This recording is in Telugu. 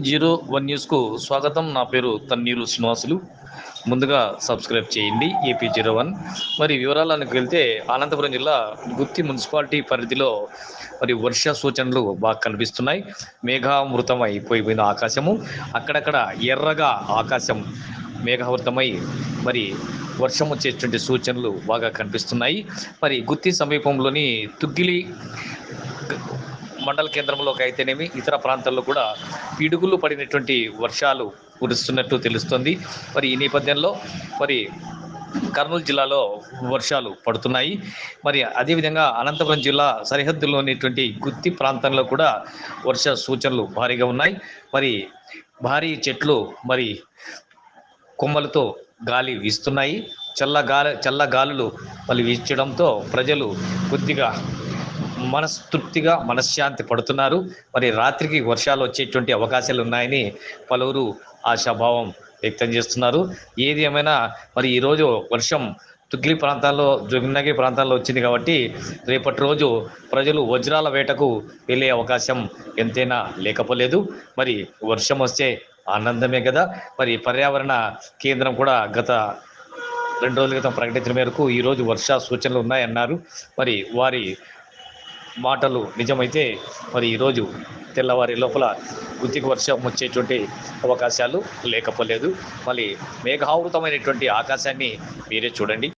జీరో వన్ న్యూస్కు స్వాగతం. నా పేరు తన్నీరు శ్రీనివాసులు. ముందుగా సబ్స్క్రైబ్ చేయండి ఏపీ జీరో వన్. మరి వివరాలకు వెళ్తే అనంతపురం జిల్లా గుత్తి మున్సిపాలిటీ పరిధిలో మరి వర్ష సూచనలు బాగా కనిపిస్తున్నాయి. మేఘామృతం అయిపోయిపోయిన ఆకాశము. అక్కడక్కడ ఎర్రగా ఆకాశం మేఘావృతమై మరి వర్షం వచ్చేటువంటి సూచనలు బాగా కనిపిస్తున్నాయి. మరి గుత్తి సమీపంలోని తుగ్గిలి మండల కేంద్రంలోకి అయితేనేమి ఇతర ప్రాంతాల్లో కూడా పిడుగులు పడినటువంటి వర్షాలు కురుస్తున్నట్టు తెలుస్తుంది. మరి ఈ నేపథ్యంలో మరి కర్నూలు జిల్లాలో వర్షాలు పడుతున్నాయి. మరి అదేవిధంగా అనంతపురం జిల్లా సరిహద్దులో ఉన్నటువంటి గుత్తి ప్రాంతంలో కూడా వర్ష సూచనలు భారీగా ఉన్నాయి. మరి భారీ చెట్లు మరి కొమ్మలతో గాలి వీస్తున్నాయి. చల్ల గాలి చల్ల గాలులు మళ్ళీ వీచడంతో ప్రజలు కొద్దిగా మనస్తృప్తిగా మనశ్శాంతి పడుతున్నారు. మరి రాత్రికి వర్షాలు వచ్చేటువంటి అవకాశాలు ఉన్నాయని పలువురు ఆశాభావం వ్యక్తం చేస్తున్నారు. ఏది ఏమైనా మరి ఈరోజు వర్షం తుగ్లి ప్రాంతాల్లో జగన్నగిరి ప్రాంతాల్లో వచ్చింది కాబట్టి రేపటి రోజు ప్రజలు వజ్రాల వేటకు వెళ్ళే అవకాశం ఎంతైనా లేకపోలేదు. మరి వర్షం వస్తే ఆనందమే కదా. మరి పర్యావరణ కేంద్రం కూడా గత రెండు రోజుల క్రితం ప్రకటించిన మేరకు ఈరోజు వర్ష సూచనలు ఉన్నాయన్నారు. మరి వారి మాటలు నిజమైతే మరి ఈరోజు తెల్లవారి లోపల గుత్తికి వర్షం వచ్చేటువంటి అవకాశాలు లేకపోలేదు. మళ్ళీ మేఘావృతమైనటువంటి ఆకాశాన్ని మీరే చూడండి.